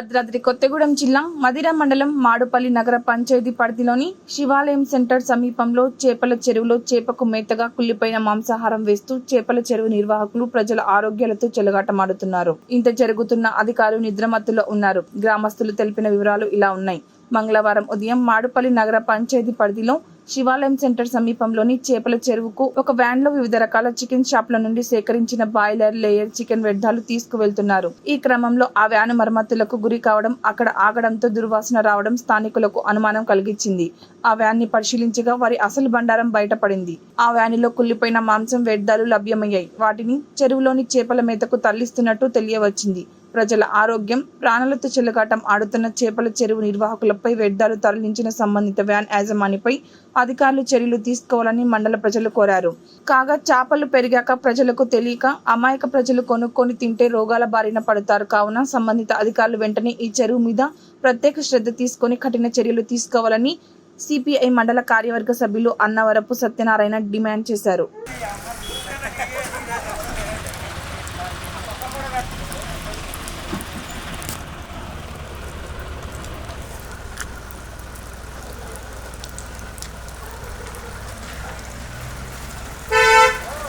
భద్రాద్రి కొత్తగూడెం జిల్లా మదిర మండలం మాడుపల్లి నగర పంచాయతీ పరిధిలోని శివాలయం సెంటర్ సమీపంలో చేపల చెరువులో చేపకు మేతగా కుళ్ళిపోయిన మాంసాహారం వేస్తూ చేపల చెరువు నిర్వాహకులు ప్రజల ఆరోగ్యాలతో చెలగాటమాడుతున్నారు. ఇంత జరుగుతున్న అధికారులు నిద్రమత్తులో ఉన్నారు. గ్రామస్తులు తెలిపిన వివరాలు ఇలా ఉన్నాయి. మంగళవారం ఉదయం మాడుపల్లి నగర పంచాయతీ పరిధిలో శివాలయం సెంటర్ సమీపంలోని చేపల చెరువుకు ఒక వ్యాన్లో వివిధ రకాల చికెన్ షాప్ల నుండి సేకరించిన బాయిలర్ లేయర్ చికెన్ వ్యర్థాలు తీసుకువెళ్తున్నారు. ఈ క్రమంలో ఆ వ్యాన్ మరమ్మతులకు గురి కావడం అక్కడ ఆగడంతో దుర్వాసన రావడం స్థానికులకు అనుమానం కలిగించింది. ఆ వ్యాన్ని పరిశీలించగా వారి అసలు బండారం బయటపడింది. ఆ వ్యానిలో కుళ్ళిపోయిన మాంసం వ్యర్థాలు లభ్యమయ్యాయి. వాటిని చెరువులోని చేపల మేతకు తరలిస్తున్నట్టు తెలియవచ్చింది. ప్రజల ఆరోగ్యం ప్రాణాలతో చెలగాటం ఆడుతున్న చేపల చెరువు నిర్వాహకులపై వ్యర్థాలు తరలించిన సంబంధిత వ్యాన్ యాజమానిపై అధికారులు చర్యలు తీసుకోవాలని మండల ప్రజలు కోరారు. కాగా చేపలు పెరిగాక ప్రజలకు తెలియక అమాయక ప్రజలు కొనుక్కొని తింటే రోగాల బారిన పడతారు కావున సంబంధిత అధికారులు వెంటనే ఈ చెరువు మీద ప్రత్యేక శ్రద్ధ తీసుకొని కఠిన చర్యలు తీసుకోవాలని సిపిఐ మండల కార్యవర్గ సభ్యులు అన్నవరపు సత్యనారాయణ డిమాండ్ చేశారు.